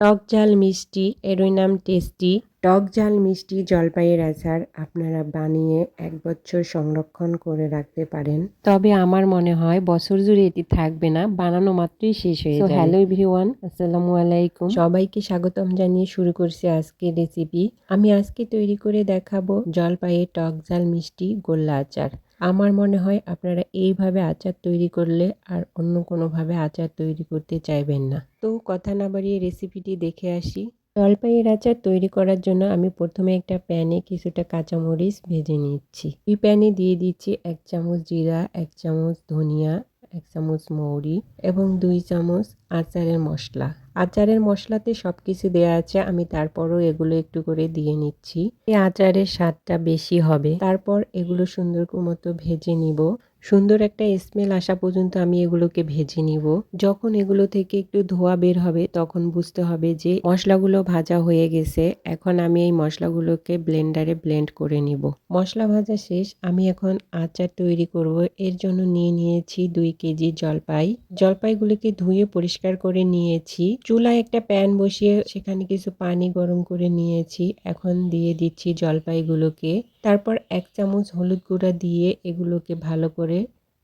টক ঝাল মিষ্টি এরই নাম টেস্টি। টক ঝাল মিষ্টি জলপাইয়ের আচার আপনারা বানিয়ে এক বছর সংরক্ষণ করে রাখতে পারেন। তবে আমার মনে হয় বছর জুড়ে এটি থাকবে না বানানো মাত্রই শেষ হয়ে যাবে হ্যালো এভরিওয়ান আসসালামু আলাইকুম। সবাইকে স্বাগতম জানিয়ে শুরু করছি আজকে রেসিপি আমি আজকে তৈরি করে দেখাবো জলপাইয়ের টক ঝাল মিষ্টি গোল্লা আচার। আমার মনে হয় আপনারা এইভাবে আচার তৈরি করলে আর অন্য কোনোভাবে আচার তৈরি করতে চাইবেন না। তো কথা না বাড়িয়ে রেসিপিটি দেখে আসি। জলপাইয়ের আচার তৈরি করার জন্য আমি প্রথমে একটা প্যানে কিছুটা কাঁচামরিচ ভেজে নিচ্ছি। এই প্যানে দিয়ে দিচ্ছি এক চামচ জিরা, এক চামচ ধনিয়া এক চামচ মৌরি এবং দুই চামচ আচারের মশলা। আচারের মশলাতে সব কিছু দেওয়া আছে, আমি তারপরও এগুলো একটু করে দিয়ে নিচ্ছি। এই আচারের স্বাদটা বেশি হবে। তারপর এগুলো সুন্দর মতো ভেজে নিব। সুন্দর একটা স্মেল আসা পর্যন্ত আমি এগুলোকে ভেজে নিব। যখন এগুলো থেকে একটু ধোয়া বের হবে, তখন বুঝতে হবে যে মশলাগুলো ভাজা হয়ে গেছে। এখন আমি এই মশলাগুলোকে ব্লেন্ডারে ব্লেন্ড করে নিব। মশলা ভাজা শেষ, আমি এখন আচার তৈরি করব। এর জন্য নিয়ে নিয়েছি দুই কেজি জলপাই। জলপাইগুলোকে ধুয়ে পরিষ্কার করে নিয়েছি। চুলায় একটা প্যান বসিয়ে সেখানে কিছু পানি গরম করে নিয়েছি। এখন দিয়ে দিচ্ছি জলপাইগুলোকে। তারপর এক চামচ হলুদ গুঁড়া দিয়ে এগুলোকে ভালো করে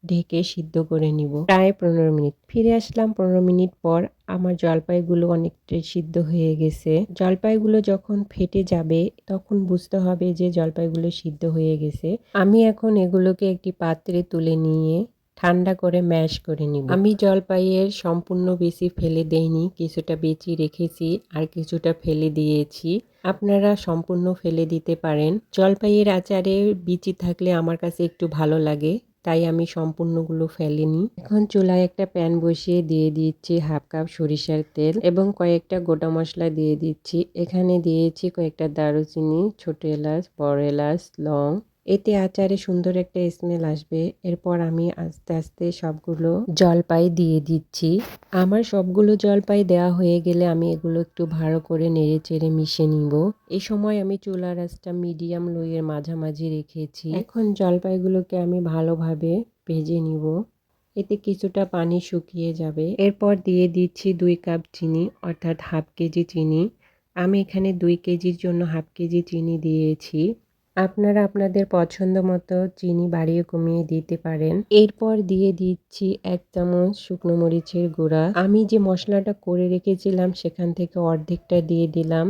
ঢেকে সিদ্ধ করে নিব। প্রায় পনেরো মিনিট। ফিরে আসলাম পনেরো মিনিট পর। আমার জলপাইগুলো অনেকটাই সিদ্ধ হয়ে গেছে। জলপাইগুলো যখন ফেটে যাবে, তখন বুঝতে হবে যে জলপাইগুলো সিদ্ধ হয়ে গেছে। আমি এখন এগুলোকে একটি পাত্রে তুলে নিয়ে ঠান্ডা করে ম্যাশ করে নিব। আমি জলপাইয়ের সম্পূর্ণ বেশি ফেলে দেইনি। কিছুটা বেচি রেখেছি আর কিছুটা ফেলে দিয়েছি। আপনারা সম্পূর্ণ ফেলে দিতে পারেন। জলপাইয়ের আচারে বিচি থাকলে আমার কাছে একটু ভালো লাগে। তাই আমি সম্পূর্ণগুলো ফেলিনি। এখন চুলায় একটা প্যান বসিয়ে দিয়ে দিচ্ছি হাফ কাপ সরিষার তেল এবং কয়েকটা গোটা মশলা দিয়ে দিচ্ছি। এখানে দিয়েছি কয়েকটা দারুচিনি, ছোট এলাচ, বড় এলাচ, লং এতে আচারে সুন্দর একটা স্মেল আসবে। এরপর আমি আস্তে আস্তে সবগুলো জলপাই দিয়ে দিচ্ছি। আমার সবগুলো জলপাই দেওয়া হয়ে গেলে আমি এগুলো একটু ভালো করে নেড়ে চেড়ে মিশে নিব। এই সময় আমি চুলার আঁচটা মিডিয়াম লোয়ের মাঝামাঝি রেখেছি। এখন জলপাইগুলোকে আমি ভালোভাবে ভেজে নিব। এতে কিছুটা পানি শুকিয়ে যাবে। এরপর দিয়ে দিচ্ছি দুই কাপ চিনি, অর্থাৎ হাফ কেজি চিনি। আমি এখানে দুই কেজির জন্য হাফ কেজি চিনি দিয়েছি। আপনারা আপনাদের পছন্দ মতো চিনি বাড়িয়ে কমিয়ে দিতে পারেন। এরপর দিয়ে দিচ্ছি এক চামচ শুকনো মরিচের গুঁড়া। আমি যে মশলাটা করে রেখেছিলাম সেখান থেকে অর্ধেকটা দিয়ে দিলাম।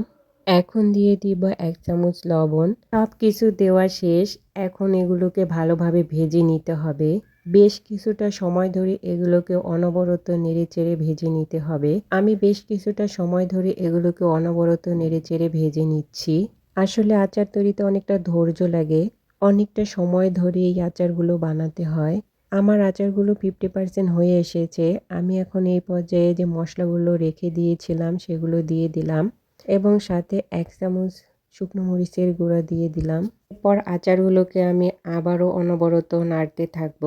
এখন দিয়ে দিব এক চামচ লবণ। সব কিছু দেওয়া শেষ। এখন এগুলোকে ভালোভাবে ভেজে নিতে হবে। বেশ কিছুটা সময় ধরে এগুলোকে অনবরত নেড়ে চেড়ে ভেজে নিতে হবে। আমি বেশ কিছুটা সময় ধরে এগুলোকে অনবরত নেড়ে চেড়ে ভেজে নিচ্ছি। আসলে আচার তৈরিতে অনেকটা ধৈর্য লাগে, অনেকটা সময় ধরে এই আচারগুলো বানাতে হয়। আমার আচারগুলো ফিফটি পার্সেন্ট হয়ে এসেছে। আমি এখন এই পর্যায়ে যে মশলাগুলো রেখে দিয়েছিলাম সেগুলো দিয়ে দিলাম এবং সাথে এক চামচ শুকনো মরিচের গুঁড়া দিয়ে দিলাম। এরপর আচারগুলোকে আমি আবারও অনবরত নাড়তে থাকব।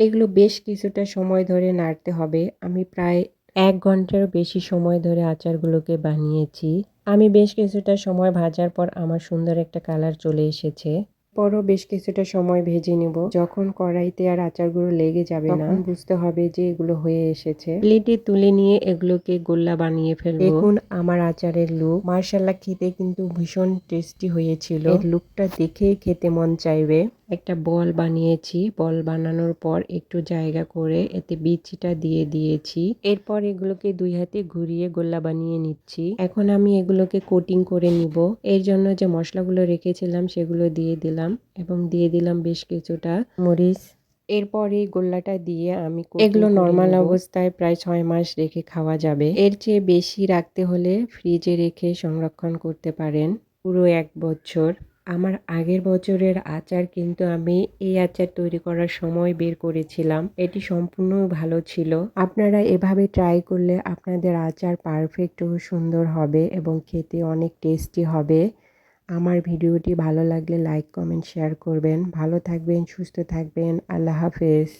এগুলো বেশ কিছুটা সময় ধরে নাড়তে হবে। আমি প্রায় এক ঘণ্টার বেশি সময় ধরে আচারগুলোকে বানিয়েছি। আমি বেশ কিছুটা সময় ভাজার পর আমার সুন্দর একটা কালার চলে এসেছে। পরও বেশ কিছুটা সময় ভেজে নেব। যখন কড়াইতে আর আচারগুলো লেগে যাবে না বুঝতে হবে যে এগুলো হয়ে এসেছে। প্লেটে তুলে নিয়ে এগুলোকে গোল্লা বানিয়ে ফেলব। দেখুন আমার আচারের লুক মার্শাল্লাহ খেতে কিন্তু ভীষণ টেস্টি হয়েছিল। লুকটা দেখে খেতে মন চাইবে। একটা বল বানিয়েছি। বল বানানোর পর একটু জায়গা করে এতে বিচিটা দিয়ে দিয়েছি। এরপর এগুলোকে দুই হাতে ঘুরিয়ে গোল্লা বানিয়ে নিচ্ছি। এখন আমি এগুলোকে কোটিং করে নিব। এর জন্য যে মশলাগুলো রেখেছিলাম সেগুলো দিয়ে দিলাম এবং দিয়ে দিলাম বেশ কিছুটা মরিচ। এরপর এই গোল্লাটা দিয়ে আমি এগুলো নর্মাল অবস্থায় প্রায় ছয় মাস রেখে খাওয়া যাবে। এর চেয়ে বেশি রাখতে হলে ফ্রিজে রেখে সংরক্ষণ করতে পারেন পুরো এক বছর। আমার আগের বছরের আচার কিন্তু আমি এই আচার তৈরি করার সময় বের করেছিলাম। এটি সম্পূর্ণ ভালো ছিল। আপনারা এভাবে ট্রাই করলে আপনাদের আচার পারফেক্ট ও সুন্দর হবে এবং খেতে অনেক টেস্টি হবে। আমার ভিডিওটি ভালো লাগলে লাইক কমেন্ট শেয়ার করবেন। ভালো থাকবেন সুস্থ থাকবেন। আল্লাহ হাফেজ।